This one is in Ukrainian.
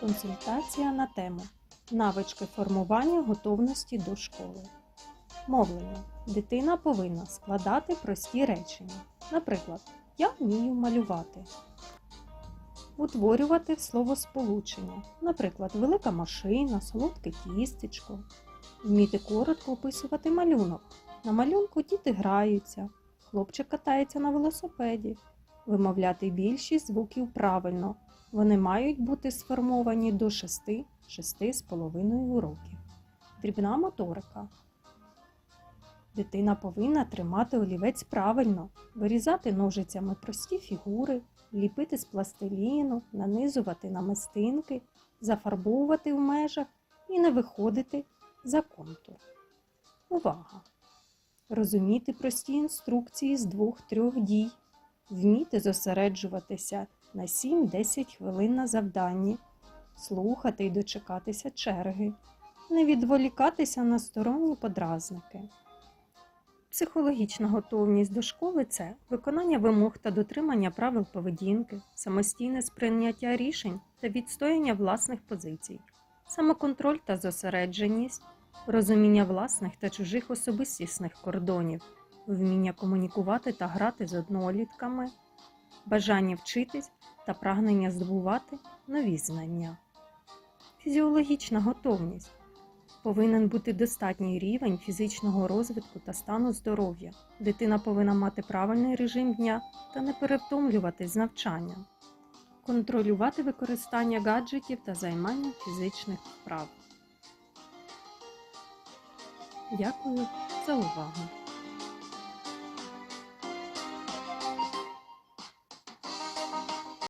Консультація на тему Навички формування готовності до школи. Мовлення. Дитина повинна складати прості речення. Наприклад, я вмію малювати. Утворювати словосполучення. Наприклад, велика машина, солодке тістечко. Вміти коротко описувати малюнок. На малюнку діти граються. Хлопчик катається на велосипеді. Вимовляти більшість звуків правильно. Вони мають бути сформовані до 6 з половиною років. Дрібна моторика. Дитина повинна тримати олівець правильно, вирізати ножицями прості фігури, ліпити з пластиліну, нанизувати намистинки, зафарбовувати в межах і не виходити за контур. Увага! Розуміти прості інструкції з двох-трьох дій, вміти зосереджуватися на 7-10 хвилин на завданні, слухати і дочекатися черги, не відволікатися на сторонні подразники. Психологічна готовність до школи це виконання вимог та дотримання правил поведінки, самостійне сприйняття рішень та відстояння власних позицій, самоконтроль та зосередженість, розуміння власних та чужих особистісних кордонів, вміння комунікувати та грати з однолітками, бажання вчитись та прагнення здобувати нові знання. Фізіологічна готовність повинен бути достатній рівень фізичного розвитку та стану здоров'я. Дитина повинна мати правильний режим дня та не перевтомлюватись з навчанням, контролювати використання гаджетів та займання фізичних вправ. Дякую за увагу!